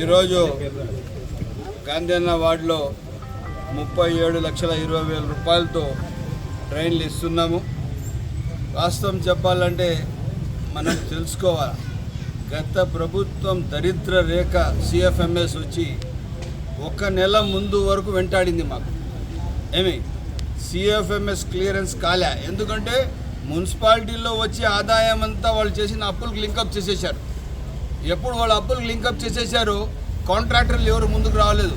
ఈరోజు గాంధీన్న వార్డులో ముప్పై ఏడు లక్షల ఇరవై వేల రూపాయలతో ట్రైన్లు ఇస్తున్నాము. వాస్తవం చెప్పాలంటే మనం తెలుసుకోవాలి. గత ప్రభుత్వం దరిద్ర రేఖ సిఎఫ్ఎంఎస్ వచ్చి ఒక నెల ముందు వరకు వెంటాడింది మాకు. ఏమి? సిఎఫ్ఎంఎస్ క్లియరెన్స్ కాలే. ఎందుకంటే మున్సిపాలిటీలో వచ్చే ఆదాయం అంతా వాళ్ళు చేసిన అప్పులకు లింకప్ చేసేసారు ఎప్పుడు వాళ్ళు అప్పులు లింకప్ చేసేసారు కాంట్రాక్టర్లు ఎవరు ముందుకు రాలేదు.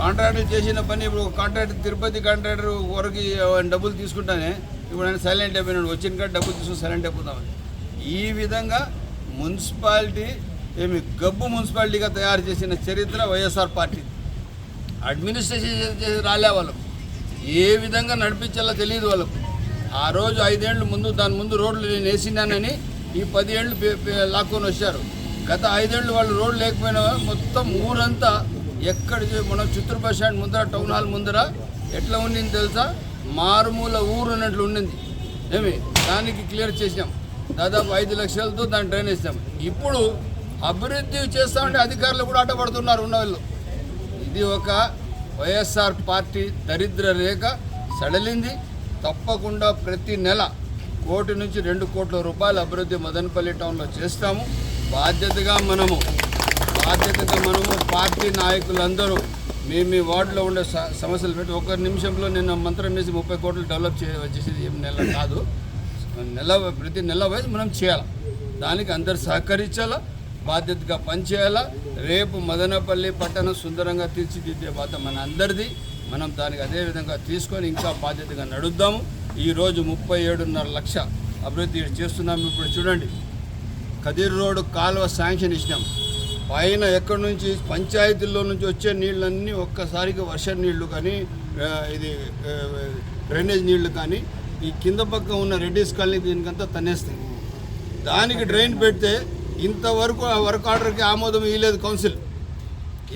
కాంట్రాక్టర్ చేసిన పని ఇప్పుడు ఒక కాంట్రాక్టర్ తిరుపతి కాంట్రాక్టర్ వరకు డబ్బులు తీసుకుంటానే ఇప్పుడు ఆయన సైలెంట్ అయిపోయినాడు. వచ్చిన కాడ డబ్బులు తీసుకుని సైలెంట్ అయిపోతామని ఈ విధంగా మున్సిపాలిటీ ఏమి గబ్బు మున్సిపాలిటీగా తయారు చేసిన చరిత్ర వైఎస్ఆర్ పార్టీ. అడ్మినిస్ట్రేషన్ చేసి రాలే వాళ్ళకు. ఏ విధంగా నడిపించాలో తెలియదు వాళ్ళకు. ఆ రోజు ఐదేళ్ళు ముందు దాని ముందు రోడ్లు నేను వేసినానని ఈ పది ఏళ్ళు లాక్కొని వచ్చారు. గత ఐదేళ్ళు వాళ్ళు రోడ్లు లేకపోయినా మొత్తం ఊరంతా ఎక్కడ మన చిత్తూరు బస్ స్టాండ్ ముందర టౌన్ హాల్ ముందర ఎట్లా ఉండింది తెలుసా? మారుమూల ఊరు అన్నట్లు ఉండింది. ఏమి? దానికి క్లియర్ చేసినాం. దాదాపు ఐదు లక్షలతో దాన్ని డ్రైన్ వేసినాం ఇప్పుడు అభివృద్ధి చేస్తా ఉంటే అధికారులు కూడా అడ్డపడుతున్నారు ఉన్న వాళ్ళు ఇది ఒక వైఎస్ఆర్ పార్టీ దరిద్ర రేఖ సడలింది. తప్పకుండా ప్రతి నెల కోటి నుంచి రెండు కోట్ల రూపాయల అభివృద్ధి మదనపల్లి టౌన్లో చేస్తాము. బాధ్యతగా మనము బాధ్యతగా మనము పార్టీ నాయకులందరూ మీ మీ వార్డులో ఉండే స- సమస్యలు పెట్టి ఒక్క నిమిషంలో నిన్న మంత్రం వేసి ముప్పై కోట్లు డెవలప్ చే వచ్చేసేది ఏం నెల కాదు. నెల ప్రతి నెల వైజ్ మనం చేయాలి. దానికి అందరు సహకరించాలా బాధ్యతగా పనిచేయాలా. రేపు మదనపల్లి పట్టణం సుందరంగా తీర్చిదిద్దే బాధ్యత మన అందరిది మనం దానికి అదేవిధంగా తీసుకొని ఇంకా బాధ్యతగా నడుద్దాము. ఈరోజు ముప్పై ఏడున్నర లక్ష అభివృద్ధి చేస్తున్నాము. ఇప్పుడు చూడండి. కదిర్ రోడ్డు కాలువ శాంక్షన్ ఇచ్చినాం. పైన ఎక్కడి నుంచి? పంచాయతీల్లో నుంచి వచ్చే నీళ్ళన్నీ ఒక్కసారికి వర్ష నీళ్ళు కానీ ఇది డ్రైనేజ్ నీళ్ళు కానీ ఈ కింద పక్క ఉన్న రెడ్డిస్ కాలనీ దీనికంతా తన్నేస్తాయి. దానికి డ్రైన్ పెడితే ఇంతవరకు ఆ వర్క్ ఆర్డర్కి ఆమోదం ఇవ్వలేదు కౌన్సిల్.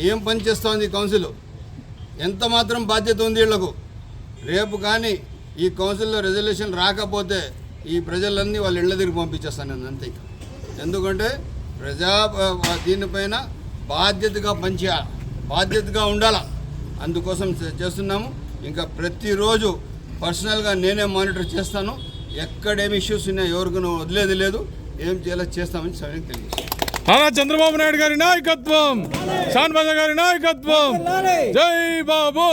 ఏం పని చేస్తోంది ఈ కౌన్సిల్? ఎంత మాత్రం బాధ్యత ఉంది వీళ్ళకు? రేపు కానీ ఈ కౌన్సిల్లో రెజల్యూషన్ రాకపోతే ఈ ప్రజలన్నీ వాళ్ళ ఇళ్ళ తిరిగి పంపించేస్తాను నేను అంతే ఎందుకంటే ప్రజా దీనిపైన బాధ్యతగా పనిచేయాలి. బాధ్యతగా ఉండాలా. అందుకోసం చేస్తున్నాము. ఇంకా ప్రతిరోజు పర్సనల్గా నేనే మానిటర్ చేస్తాను. ఎక్కడేమి ఇష్యూస్ ఉన్నాయో ఎవరికైనా వదిలేది లేదు. ఏం చేయాలో చేస్తామని సరైన తెలియజేస్తాను. నారా చంద్రబాబు నాయుడు గారి నాయకత్వం. గారి నాయకత్వం. జై బాబు.